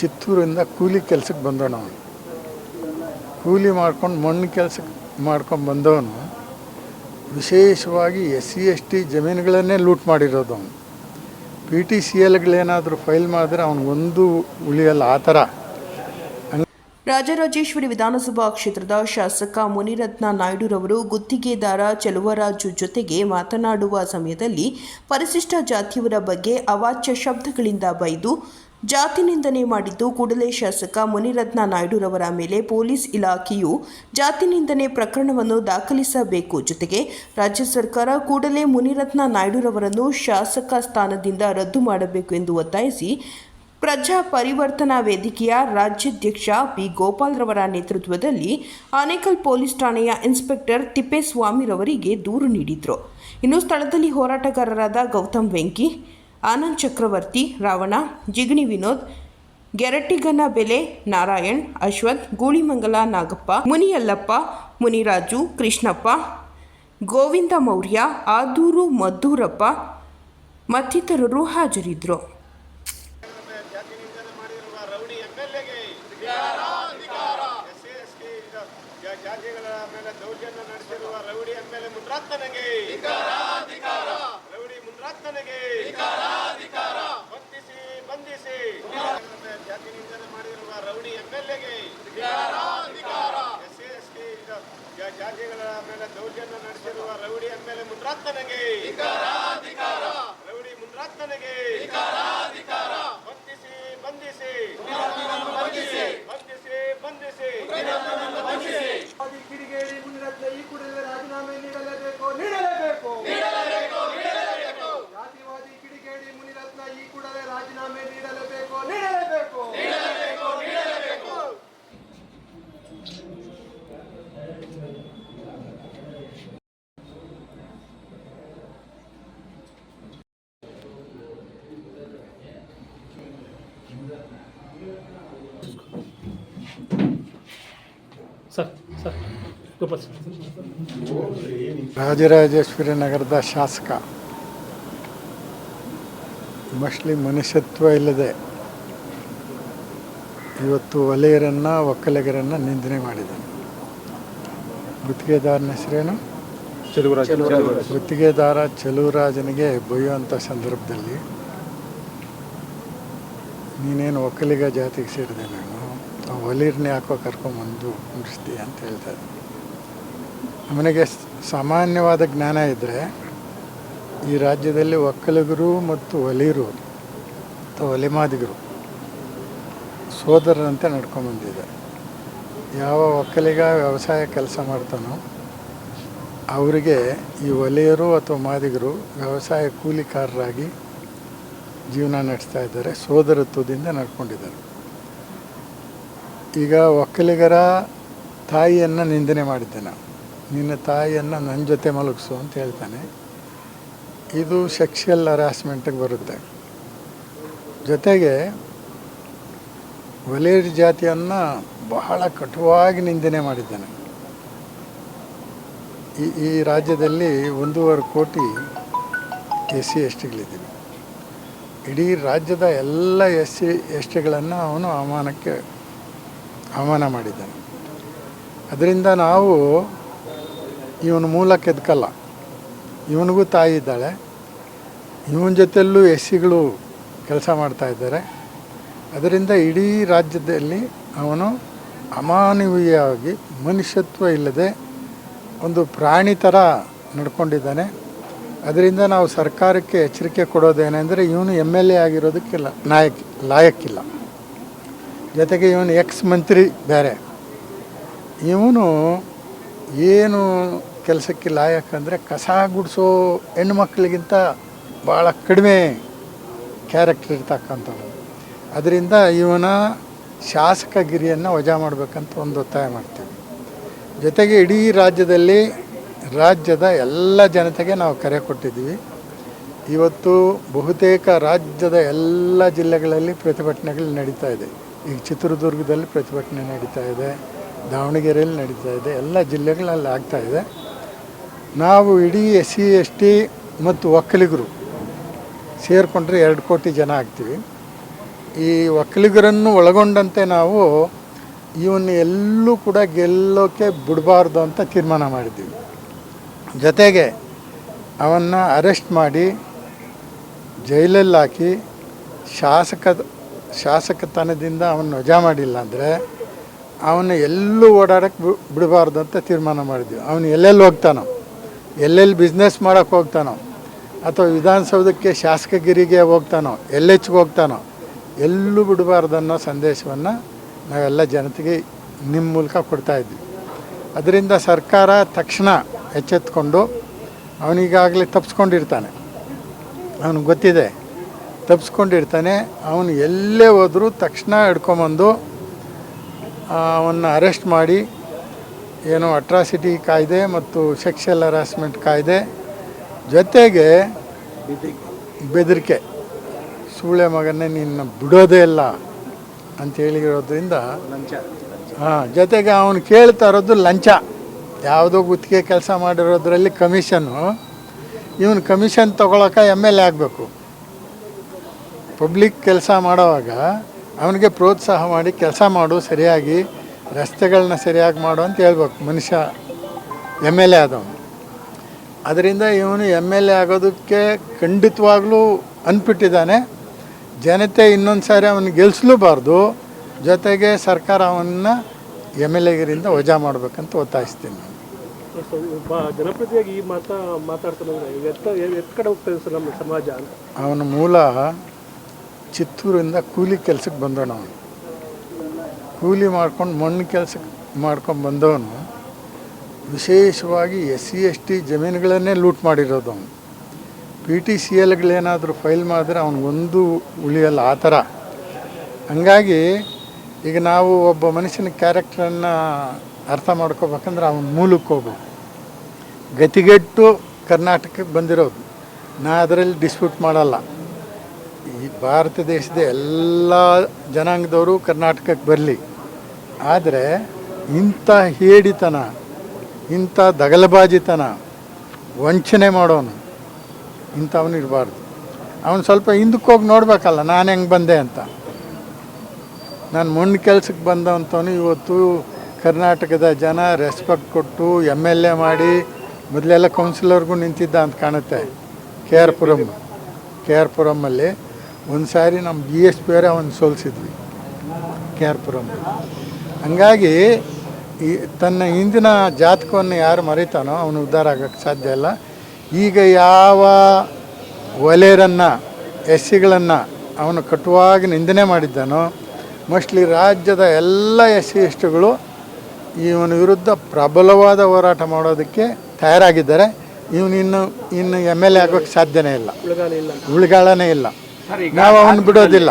ಚಿತ್ತೂರಿಂದ ಕೂಲಿ ಕೆಲಸಕ್ಕೆ ಬಂದವನು ಕೂಲಿ ಮಾಡ್ಕೊಂಡು ಮಣ್ಣು ಕೆಲಸಕ್ಕೆ ಮಾಡ್ಕೊಂಡು ಬಂದವನು. ವಿಶೇಷವಾಗಿ ಎಸ್ ಸಿ ಎಸ್ ಟಿ ಜಮೀನುಗಳನ್ನೇ ಲೂಟ್ ಮಾಡಿರೋದು ಅವನು. ಪಿ ಟಿ ಸಿ ಎಲ್ಗಳೇನಾದರೂ ಫೈಲ್ ಮಾಡಿದ್ರೆ ಅವನಿಗೊಂದು ಉಳಿಯಲ್ಲ, ಆ ಥರ. ರಾಜರಾಜೇಶ್ವರಿ ವಿಧಾನಸಭಾ ಕ್ಷೇತ್ರದ ಶಾಸಕ ಮುನಿರತ್ನ ನಾಯ್ಡುರವರು ಗುತ್ತಿಗೆದಾರ ಚೆಲುವರಾಜು ಜೊತೆಗೆ ಮಾತನಾಡುವ ಸಮಯದಲ್ಲಿ ಪರಿಶಿಷ್ಟ ಜಾತಿಯವರ ಬಗ್ಗೆ ಅವಾಚ್ಯ ಶಬ್ದಗಳಿಂದ ಬೈದು ಜಾತಿ ನಿಂದನೆ ಮಾಡಿದ್ದು ಕೂಡಲೇ ಶಾಸಕ ಮುನಿರತ್ನ ನಾಯ್ಡುರವರ ಮೇಲೆ ಪೊಲೀಸ್ ಇಲಾಖೆಯು ಜಾತಿ ನಿಂದನೆ ಪ್ರಕರಣವನ್ನು ದಾಖಲಿಸಬೇಕು. ಜೊತೆಗೆ ರಾಜ್ಯ ಸರ್ಕಾರ ಕೂಡಲೇ ಮುನಿರತ್ನ ನಾಯ್ಡುರವರನ್ನು ಶಾಸಕ ಸ್ಥಾನದಿಂದ ರದ್ದು ಮಾಡಬೇಕು ಎಂದು ಒತ್ತಾಯಿಸಿ ಪ್ರಜಾ ಪರಿವರ್ತನಾ ವೇದಿಕೆಯ ರಾಜ್ಯಾಧ್ಯಕ್ಷ ಪಿ ಗೋಪಾಲ್ರವರ ನೇತೃತ್ವದಲ್ಲಿ ಆನೇಕಲ್ ಪೊಲೀಸ್ ಠಾಣೆಯ ಇನ್ಸ್ಪೆಕ್ಟರ್ ತಿಪ್ಪೇಸ್ವಾಮಿರವರಿಗೆ ದೂರು ನೀಡಿದರು. ಇನ್ನು ಸ್ಥಳದಲ್ಲಿ ಹೋರಾಟಗಾರರಾದ ಗೌತಮ್ ವೆಂಕಿ ಆನಂದ್ ಚಕ್ರವರ್ತಿ, ರಾವಣ, ಜಿಗಣಿ ವಿನೋದ್, ಗೆರಟ್ಟಿಗನ ಬೆಲೆ, ನಾರಾಯಣ್, ಅಶ್ವಥ್, ಗೂಳಿಮಂಗಲ ನಾಗಪ್ಪ, ಮುನಿಯಲ್ಲಪ್ಪ, ಮುನಿರಾಜು, ಕೃಷ್ಣಪ್ಪ, ಗೋವಿಂದ ಮೌರ್ಯ, ಆದೂರು ಮದ್ದೂರಪ್ಪ ಮತ್ತಿತರರು ಹಾಜರಿದ್ದರು. ಜಾತಿಗಳ ಮೇಲೆ ದೌರ್ಜನ್ಯ ನಡೆಸಿರುವ ರೌಡಿ ಮೇಲೆ ಮುದ್ರಾತ್ತನಗೆ ರೌಡಿ ಎಂಎಲ್ಎಗೆ ಎಸ್ ಸಿ ಎಸ್ ಟಿ ಜಾತಿಗಳ ಮೇಲೆ ದೌರ್ಜನ್ಯ ನಡೆಸಿರುವ ರೌಡಿಯ ಮೇಲೆ ಮುನ್ರಾತ್ಮನಿಗೆ rowdy ಮುನ್ರಾತ್ಮನಿಗೆ sir sir Gopal sir. Rajarajeshwari ನಗರದ ಶಾಸಕ. ಮೋಸ್ಟ್ಲಿ ಮನುಷ್ಯತ್ವ ಇಲ್ಲದೆ ಇವತ್ತು ಒಲೆಯರನ್ನು ಒಕ್ಕಲಿಗರನ್ನು ನಿಂದನೆ ಮಾಡಿದ್ದಾನೆ ಗುತ್ತಿಗೆದಾರನ ಹೆಸರೇನು? ಗುತ್ತಿಗೆದಾರ ಚಲುವರಾಜನಿಗೆ ಬೊಯ್ಯುವಂಥ ಸಂದರ್ಭದಲ್ಲಿ ನೀನೇನು ಒಕ್ಕಲಿಗ ಜಾತಿಗೆ ಸೇರಿದೆ ನಾನು? ಒಲಿರ್ನ ಹಾಕೋ ಕರ್ಕೊಂಬಂದು ಕುಂಡಿಸ್ತೀಯ ಅಂತ ಹೇಳ್ತಾರೆ. ನಮಗೆ ಸಾಮಾನ್ಯವಾದ ಜ್ಞಾನ ಇದ್ದರೆ ಈ ರಾಜ್ಯದಲ್ಲಿ ಒಕ್ಕಲಿಗರು ಮತ್ತು ಒಲಿಯರು ಅಥವಾ ಒಲಿಮಾದಿಗರು, ಸೋದರರಂತೆ ನಡ್ಕೊಂಬಂದಿದ್ದಾರೆ ಯಾವ ಒಕ್ಕಲಿಗ ವ್ಯವಸಾಯ ಕೆಲಸ ಮಾಡ್ತಾನೋ ಅವರಿಗೆ ಈ ಒಲೆಯರು ಅಥವಾ ಮಾದಿಗರು ವ್ಯವಸಾಯ ಕೂಲಿಕಾರರಾಗಿ ಜೀವನ ನಡೆಸ್ತಾ ಇದ್ದಾರೆ, ಸೋದರತ್ವದಿಂದ ನಡ್ಕೊಂಡಿದ್ದಾರೆ. ಈಗ ಒಕ್ಕಲಿಗರ ತಾಯಿಯನ್ನು ನಿಂದನೆ ಮಾಡಿದ್ದೆ ನಾನು. ನಿನ್ನ ತಾಯಿಯನ್ನು ನನ್ನ ಜೊತೆ ಮಲಗಿಸು ಅಂತ ಹೇಳ್ತಾನೆ. ಇದು ಸೆಕ್ಷುಯಲ್ ಹರಾಸ್ಮೆಂಟಿಗೆ ಬರುತ್ತೆ. ಜೊತೆಗೆ ವಲೇರ್ ಜಾತಿಯನ್ನು ಬಹಳ ಕಟುವಾಗಿ ನಿಂದನೆ ಮಾಡಿದ್ದಾನೆ ಈ ಈ ರಾಜ್ಯದಲ್ಲಿ ಒಂದೂವರೆ ಕೋಟಿ ಎಸ್ ಸಿ ಎಸ್ ಟಿಗಳಿದ್ದೀವಿ ಇಡೀ ರಾಜ್ಯದ ಎಲ್ಲ ಎಸ್ ಸಿ ಎಸ್ ಟಿಗಳನ್ನು ಅವನು ಅವಮಾನಕ್ಕೆ ಅವಮಾನ ಮಾಡಿದ್ದಾನೆ. ಅದರಿಂದ ನಾವು ಇವನ ಮೂಲ ಕೆದಕಲ್ಲ. ಇವನಿಗೂ ತಾಯಿ ಇದ್ದಾಳೆ. ಇವನ ಜೊತೆಯಲ್ಲೂ ಎಸ್ ಸಿಗಳು ಕೆಲಸ ಮಾಡ್ತಾ ಇದ್ದಾರೆ. ಅದರಿಂದ ಇಡೀ ರಾಜ್ಯದಲ್ಲಿ ಅವನು ಅಮಾನವೀಯವಾಗಿ, ಮನುಷ್ಯತ್ವ ಇಲ್ಲದೆ ಒಂದು ಪ್ರಾಣಿ ಥರ ನಡ್ಕೊಂಡಿದ್ದಾನೆ. ಅದರಿಂದ ನಾವು ಸರ್ಕಾರಕ್ಕೆ ಎಚ್ಚರಿಕೆ ಕೊಡೋದೇನೆಂದರೆ ಇವನು ಎಂ ಎಲ್ ಎ ಆಗಿರೋದಕ್ಕಿಲ್ಲ, ನಾಯಕ್ ಲಾಯಕ್ಕಿಲ್ಲ ಜೊತೆಗೆ ಇವನು ಎಕ್ಸ್ ಮಂತ್ರಿ ಬೇರೆ. ಇವನು ಏನು ಕೆಲಸಕ್ಕೆ ಲಾಯಕ್ ಅಂದರೆ ಕಸ ಗುಡಿಸೋ ಹೆಣ್ಮಕ್ಳಿಗಿಂತ ಭಾಳ ಕಡಿಮೆ ಕ್ಯಾರೆಕ್ಟರ್ ಇರ್ತಕ್ಕಂಥವ್ರು ಅದರಿಂದ ಇವನ ಶಾಸಕಗಿರಿಯನ್ನು ವಜಾ ಮಾಡಬೇಕಂತ ಒಂದು ಒತ್ತಾಯ ಮಾಡ್ತೀವಿ. ಜೊತೆಗೆ ಇಡೀ ರಾಜ್ಯದಲ್ಲಿ ರಾಜ್ಯದ ಎಲ್ಲ ಜನತೆಗೆ ನಾವು ಕರೆ ಕೊಟ್ಟಿದ್ದೀವಿ. ಇವತ್ತು ಬಹುತೇಕ ರಾಜ್ಯದ ಎಲ್ಲ ಜಿಲ್ಲೆಗಳಲ್ಲಿ ಪ್ರತಿಭಟನೆಗಳು ನಡೀತಾ ಇದೆ. ಈಗ ಚಿತ್ರದುರ್ಗದಲ್ಲಿ ಪ್ರತಿಭಟನೆ ನಡೀತಾ ಇದೆ, ದಾವಣಗೆರೆಯಲ್ಲಿ ನಡೀತಾ ಇದೆ, ಎಲ್ಲ ಜಿಲ್ಲೆಗಳಲ್ಲಿ ಆಗ್ತಾ ಇದೆ. ನಾವು ಇಡೀ ಎಸ್ ಸಿ ಎಸ್ ಟಿ ಮತ್ತು ಒಕ್ಕಲಿಗರು ಸೇರಿಕೊಂಡ್ರೆ ಎರಡು ಕೋಟಿ ಜನ ಆಗ್ತೀವಿ. ಈ ಒಕ್ಕಲಿಗರನ್ನು ಒಳಗೊಂಡಂತೆ ನಾವು ಇವನ್ನ ಎಲ್ಲೂ ಕೂಡ ಗೆಲ್ಲೋಕ್ಕೆ ಬಿಡಬಾರ್ದು ಅಂತ ತೀರ್ಮಾನ ಮಾಡಿದ್ದೀವಿ. ಜೊತೆಗೆ ಅವನ್ನ ಅರೆಸ್ಟ್ ಮಾಡಿ ಜೈಲಲ್ಲಿ ಹಾಕಿ ಶಾಸಕ ಶಾಸಕತನದಿಂದ ಅವನ್ನ ವಜಾ ಮಾಡಿಲ್ಲ ಅಂದರೆ ಅವನ್ನ ಎಲ್ಲೂ ಓಡಾಡಕ್ಕೆ ಬಿಡಬಾರ್ದು ಅಂತ ತೀರ್ಮಾನ ಮಾಡಿದ್ವಿ. ಅವನು ಎಲ್ಲೆಲ್ಲಿ ಹೋಗ್ತಾನೋ, ಎಲ್ಲೆಲ್ಲಿ ಬಿಸ್ನೆಸ್ ಮಾಡೋಕ್ಕೆ ಹೋಗ್ತಾನೋ, ಅಥವಾ ವಿಧಾನಸೌಧಕ್ಕೆ ಶಾಸಕಗಿರಿಗೆ ಹೋಗ್ತಾನೋ ಎಲ್ಲೆಚ್ಗೆ ಹೋಗ್ತಾನೋ, ಎಲ್ಲೂ ಬಿಡಬಾರ್ದು ಅನ್ನೋ ಸಂದೇಶವನ್ನು ನಾವೆಲ್ಲ ಜನತೆಗೆ ನಿಮ್ಮ ಮೂಲಕ ಕೊಡ್ತಾ ಇದ್ವಿ. ಅದರಿಂದ ಸರ್ಕಾರ ತಕ್ಷಣ ಎಚ್ಚೆತ್ಕೊಂಡು ಅವನಿಗಾಗಲೇ ತಪ್ಪಿಸ್ಕೊಂಡಿರ್ತಾನೆ ಅವನಿಗೆ ಗೊತ್ತಿದೆ ತಪ್ಪಿಸ್ಕೊಂಡಿರ್ತಾನೆ ಅವನು ಎಲ್ಲೇ ಹೋದರೂ ತಕ್ಷಣ ಹಿಡ್ಕೊಂಬಂದು ಅವನ್ನ ಅರೆಸ್ಟ್ ಮಾಡಿ ಏನು ಅಟ್ರಾಸಿಟಿ ಕಾಯ್ದೆ ಮತ್ತು ಸೆಕ್ಷಲ್ ಹರಾಸ್ಮೆಂಟ್ ಕಾಯ್ದೆ ಜೊತೆಗೆ ಬೆದರಿಕೆ. ಸೂಳೆ ಮಗನೇ ನಿನ್ನ ಬಿಡೋದೇ ಇಲ್ಲ ಅಂತ ಹೇಳಿರೋದ್ರಿಂದ ಹಾಂ ಜೊತೆಗೆ ಅವನು ಕೇಳ್ತಾ ಇರೋದು ಲಂಚ. ಯಾವುದೋ ಗುತ್ತಿಗೆ ಕೆಲಸ ಮಾಡಿರೋದ್ರಲ್ಲಿ ಕಮಿಷನ್ನು. ಇವನು ಕಮಿಷನ್ ತೊಗೊಳಕ್ಕೆ ಎಂ ಎಲ್ ಎ ಆಗಬೇಕು. ಪಬ್ಲಿಕ್ ಕೆಲಸ ಮಾಡೋವಾಗ ಅವನಿಗೆ ಪ್ರೋತ್ಸಾಹ ಮಾಡಿ ಕೆಲಸ ಮಾಡು ಸರಿಯಾಗಿ ರಸ್ತೆಗಳನ್ನ ಸರಿಯಾಗಿ ಮಾಡು ಅಂತ ಹೇಳ್ಬೇಕು ಮನುಷ್ಯ ಎಂ ಎಲ್ ಎ ಆದವನು. ಅದರಿಂದ ಇವನು ಎಂ ಎಲ್ ಎ ಆಗೋದಕ್ಕೆ ಖಂಡಿತವಾಗ್ಲೂ ಅನ್ಬಿಟ್ಟಿದ್ದಾನೆ ಜನತೆ ಇನ್ನೊಂದು ಸಾರಿ ಅವನು ಗೆಲ್ಲಿಸ್ಲೂಬಾರ್ದು ಜೊತೆಗೆ ಸರ್ಕಾರ ಅವನ್ನ ಎಂ ಎಲ್ ಎಗಿರಿಂದ ವಜಾ ಮಾಡಬೇಕಂತ ಒತ್ತಾಯಿಸ್ತೀನಿ ನಾನು. ಜನಪ್ರತಿಯಾಗಿ ಈ ಮಾತಾ ಮಾತಾಡ್ತಾನೆ ಅವನ ಮೂಲ ಚಿತ್ತೂರಿಂದ ಕೂಲಿ ಕೆಲಸಕ್ಕೆ ಬಂದವನು ಅವನು. ಕೂಲಿ ಮಾಡ್ಕೊಂಡು ಮಣ್ಣು ಕೆಲಸಕ್ಕೆ ಮಾಡ್ಕೊಂಡು ಬಂದವನು. ವಿಶೇಷವಾಗಿ ಎಸ್ ಸಿ ಎಸ್ ಟಿ ಜಮೀನುಗಳನ್ನೇ ಲೂಟ್ ಮಾಡಿರೋದು ಅವನು. ಪಿ ಟಿ ಸಿ ಎಲ್ಗಳೇನಾದರೂ ಫೈಲ್ ಮಾಡಿದ್ರೆ ಅವನಿಗೊಂದು ಉಳಿಯಲ್ಲ ಆ ಥರ. ಹಂಗಾಗಿ ಈಗ ನಾವು ಒಬ್ಬ ಮನುಷ್ಯನ ಕ್ಯಾರೆಕ್ಟ್ರನ್ನು ಅರ್ಥ ಮಾಡ್ಕೋಬೇಕಂದ್ರೆ ಅವನ ಮೂಲಕ್ಕೆ ಹೋಗ್ಬೇಕು. ಗತಿಗೆಟ್ಟು ಕರ್ನಾಟಕಕ್ಕೆ ಬಂದಿರೋದು. ನಾ ಅದರಲ್ಲಿ ಡಿಸ್ಪ್ಯೂಟ್ ಮಾಡಲ್ಲ. ಈ ಭಾರತ ದೇಶದ ಎಲ್ಲ ಜನಾಂಗದವರು ಕರ್ನಾಟಕಕ್ಕೆ ಬರಲಿ. ಆದರೆ ಇಂಥ ಹೇಡಿತನ, ಇಂಥ ದಗಲಬಾಜಿತನ ವಂಚನೆ ಮಾಡೋನು ಇಂಥವನು ಇರಬಾರ್ದು. ಅವನು ಸ್ವಲ್ಪ ಹಿಂದಕ್ಕೆ ಹೋಗಿ ನೋಡಬೇಕಲ್ಲ, ನಾನು ಹೆಂಗೆ ಬಂದೆ ಅಂತ. ನಾನು ಮಣ್ಣು ಕೆಲಸಕ್ಕೆ ಬಂದಂಥವನು ಇವತ್ತು ಕರ್ನಾಟಕದ ಜನ ರೆಸ್ಪೆಕ್ಟ್ ಕೊಟ್ಟು ಎಂ ಎಲ್ ಎ ಮಾಡಿ ಮೊದಲೆಲ್ಲ ಕೌನ್ಸಿಲರ್ಗೂ ನಿಂತಿದ್ದ ಅಂತ ಕಾಣುತ್ತೆ. K R Puram, K R ಪುರಮಲ್ಲಿ ಒಂದು ಸಾರಿ ನಮ್ಮ ಬಿ ಎಸ್ ಪಿ ಅವರೇ ಅವನು ಸೋಲಿಸಿದ್ವಿ ಕೆ ಆರ್ ಪುರಂ ಹಂಗಾಗಿ ಈ ತನ್ನ ಹಿಂದಿನ ಜಾತಕವನ್ನು ಯಾರು ಮರಿತಾನೋ ಅವನು ಉದ್ಧಾರ ಆಗೋಕ್ಕೆ ಸಾಧ್ಯ ಇಲ್ಲ. ಈಗ ಯಾವ ಒಲೆಯರನ್ನು ಎಸ್ ಸಿಗಳನ್ನು ಅವನು ಕಟುವಾಗಿ ನಿಂದನೆ ಮಾಡಿದ್ದಾನೋ, ಮೋಸ್ಟ್ಲಿ ರಾಜ್ಯದ ಎಲ್ಲ ಎಸ್ ಸಿ ಎಸ್ಟುಗಳು ಇವನ ವಿರುದ್ಧ ಪ್ರಬಲವಾದ ಹೋರಾಟ ಮಾಡೋದಕ್ಕೆ ತಯಾರಾಗಿದ್ದಾರೆ. ಇವನು ಇನ್ನು ಇನ್ನು ಎಂ ಎಲ್ ಎ ಆಗೋಕ್ಕೆ ಸಾಧ್ಯನೇ ಇಲ್ಲ. ಉಳಗಾಲ ಇಲ್ಲ ಉಳಿಗಾಳನೇ ಇಲ್ಲ. ನಾವು ಅವನು ಬಿಡೋದಿಲ್ಲ.